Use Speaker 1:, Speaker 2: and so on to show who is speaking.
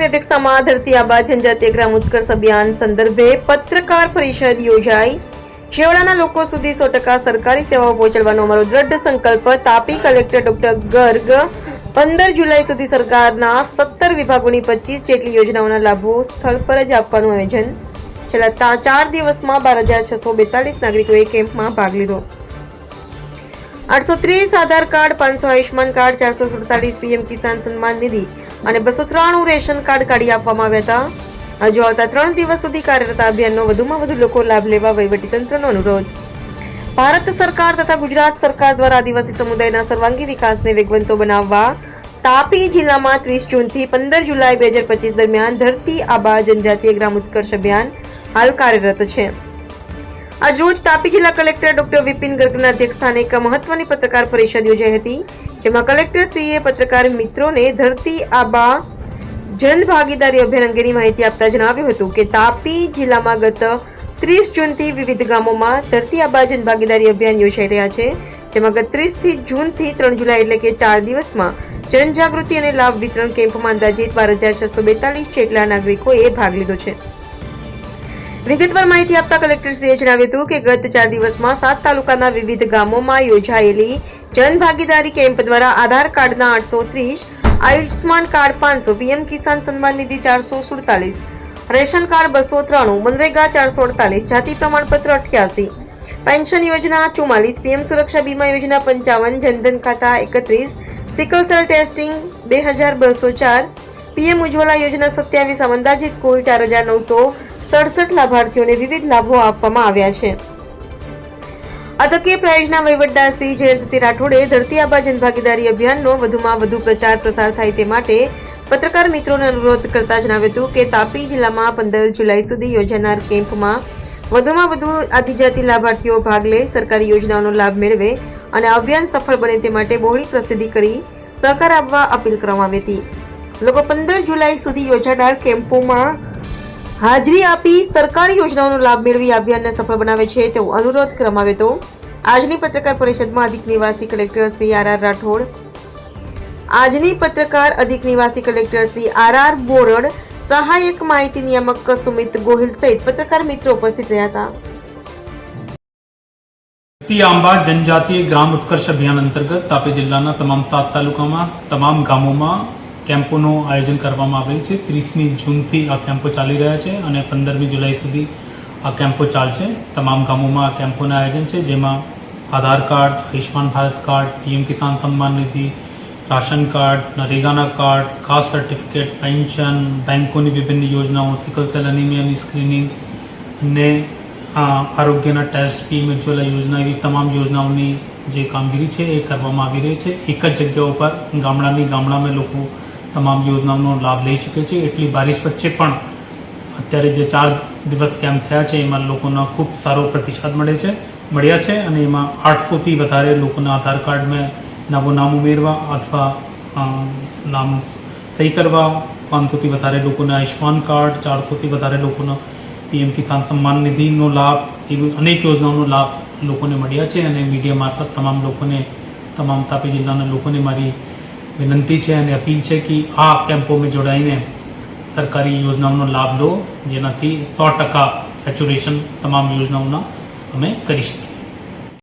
Speaker 1: કલેક્ટરશ્રીની અધ્યક્ષતામાં ધરતી આબા જનજાતીય ગ્રામ ઉત્કર્ષ અભિયાન સંદર્ભે પત્રકાર પરિષદ યોજાઈ. છેવાડાના લોકો સુધી સો ટકા સરકારી સેવાઓ પહોંચાડવાનો અમારો દ્રઢ સંકલ્પ તાપી કલેક્ટર ડોક્ટર ગર્ગ. પંદર જુલાઈ સુધી સરકારના સત્તર વિભાગોની પચીસ જેટલી યોજનાઓના લાભો સ્થળ પર જ આપવાનું આયોજન. છેલ્લા ચાર દિવસમાં બાર હજાર છસો બેતાલીસ નાગરિકોએ કેમ્પમાં ભાગ લીધો. આઠસો ત્રીસ આધાર કાર્ડ, પાંચસો આયુષ્માન કાર્ડ, ચારસો સુડતાલીસ પીએમ કિસાન સન્માન નિધિ. અને બસો ત્રાણું રેશન કાર્ડ કાઢી આપવામાં આવ્યા હતા. હજુ આવતા ત્રણ દિવસ સુધી કાર્યરત અભિયાનનો વધુમાં વધુ લોકો લાભ લેવા વહીવટીતંત્રનો અનુરોધ. ભારત સરકાર તથા ગુજરાત સરકાર દ્વારા આદિવાસી સમુદાયના સર્વાંગી વિકાસને વેગવંતો બનાવવા તાપી જિલ્લામાં ત્રીસ જૂનથી પંદર જુલાઈ બે હજાર પચીસ દરમિયાન ધરતી આબા જનજાતીય ગ્રામ ઉત્કર્ષ અભિયાન હાલ કાર્યરત છે. આજ રોજ તાપી જિલ્લા કલેક્ટર ડોક્ટર વિપિન ગર્ગના અધ્યક્ષસ્થાને એક મહત્વની પત્રકાર પરિષદ યોજાઈ હતી. જેમાં કલેક્ટરશ્રીએ પત્રકાર મિત્રોને ધરતી આબા જન ભાગીદારી અભિયાન અંગેની માહિતી આપતા જણાવ્યું હતું કે તાપી જિલ્લામાં ગત ત્રીસ જૂનથી વિવિધ ગામોમાં ધરતી આબા જન ભાગીદારી અભિયાન યોજાઈ રહ્યા છે, જેમાં ગત ત્રીસથી જૂનથી ત્રણ જુલાઈ એટલે કે ચાર દિવસમાં જનજાગૃતિ અને લાભ વિતરણ કેમ્પમાં અંદાજિત બાર હજાર છસો બેતાલીસ જેટલા નાગરિકોએ ભાગ લીધો છે. વિગતવાર માહિતી આપતા કલેક્ટરશ્રીએ જણાવ્યું હતું કે ગત ચાર દિવસમાં સાત તાલુકાના વિવિધ ગામોમાં યોજાયેલી જનભાગીદારી કેમ્પ દ્વારા આધાર કાર્ડના આઠસો ત્રીસ આયુષ્માન કાર્ડ પાંચસો, પીએમ કિસાન સન્માન નિધિ ચારસો સુડતાલીસ, રેશન કાર્ડ બસો ત્રાણું, મનરેગા ચારસો અડતાલીસ, જાતિ પ્રમાણપત્ર અઠ્યાસી, પેન્શન યોજના ચુમ્માલીસ, પીએમ સુરક્ષા બીમા યોજના પંચાવન, જનધન ખાતા એકત્રીસ, સિકલ સેલ ટેસ્ટિંગ બે હજાર બસો ચાર, પીએમ ઉજ્જવલા યોજના સત્યાવીસ અંદાજિત કુલ ચાર હજાર નવસો સડસઠ લાભાર્થીઓને વિવિધ લાભો આપવામાં આવ્યા છે. આ તકે પ્રાયોજના શ્રી જયંતસિંહ રાઠોડે ધરતી આબા જનભાગીદારી અભિયાનનો વધુમાં વધુ પ્રચાર પ્રસાર થાય તે માટે પત્રકાર મિત્રોને અનુરોધ કરતા જણાવ્યું હતું કે તાપી જિલ્લામાં પંદર જુલાઈ સુધી યોજાનાર કેમ્પમાં વધુમાં વધુ આદિજાતિ લાભાર્થીઓ ભાગ લે, સરકારી યોજનાઓનો લાભ મેળવે અને અભિયાન સફળ બને તે માટે બહોળી પ્રસિદ્ધિ કરી સહકાર આપવા અપીલ કરવામાં આવી હતી. લોકો પંદર જુલાઈ સુધી યોજાનાર કેમ્પોમાં હાજરી આપી સરકારી યોજનાઓનો લાભ મેળવી અભિયાનને સફળ બનાવે છે તેવો અનુરોધ કરવામાં આવ્યો આજની પત્રકાર પરિષદમાં અધિક નિવાસી collector Shri R R Rathod, આજની પત્રકાર અધિક નિવાસી collector Shri R R Borad, સહાયક માહિતી નિયામક સુમિત ગોહિલ સહિત પત્રકાર મિત્રો ઉપસ્થિત રહ્યા હતા.
Speaker 2: આંબા જનજાતીય ગ્રામ ઉત્કર્ષ અભિયાન અંતર્ગત તાપી જિલ્લાના તમામ સાત તાલુકામાં, તમામ ગામોમાં કેમ્પોનું આયોજન કરવામાં આવેલ છે. ત્રીસમી જૂનથી આ કેમ્પો ચાલી રહ્યા છે અને પંદરમી જુલાઈ સુધી આ કેમ્પો ચાલશે. તમામ ગામોમાં આ કેમ્પોનું આયોજન છે, જેમાં Aadhaar card Ayushman Bharat card, PM Kisan Samman Nidhi, ration card, નરેગાના card, ખાસ સર્ટિફિકેટ, પેન્શન, બેંકોની વિભિન્ન યોજનાઓ સિકલ સેલ એનિમિયાની સ્ક્રીનિંગ અને આરોગ્યના ટેસ્ટ પીએમ ઉજ્જવલા યોજના એવી તમામ યોજનાઓની જે કામગીરી છે એ કરવામાં આવી રહી છે. એક જ જગ્યા ઉપર ગામડાની ગામડામાં લોકો તમામ યોજનાઓનો લાભ લઈ શકે છે. એટલી બારિશ વચ્ચે પણ અત્યારે જે ચાર દિવસ કેમ્પ થયા છે, એમાં લોકોનો ખૂબ સારો પ્રતિસાદ મળે છે, મળ્યા છે અને એમાં આઠસોથી વધારે લોકોના આધાર કાર્ડમાં નવું નામ ઉમેરવા અથવા નામ સહી કરવા, પાંચસોથી વધારે લોકોને આયુષ્માન કાર્ડ, ચારસોથી વધારે લોકોનો પીએમ કિસાન સન્માન નિધિનો લાભ એવી અનેક યોજનાઓનો લાભ લોકોને મળ્યા છે અને મીડિયા મારફત તમામ લોકોને, તમામ તાપી જિલ્લાના લોકોને મારી વિનંતી છે અને અપીલ છે કે આ કેમ્પોમાં જોડાઈને સરકારી યોજનાઓનો લાભ લો, જેનાથી સો ટકા સેચ્યુરેશન તમામ યોજનાઓના અમે કરી શકીએ.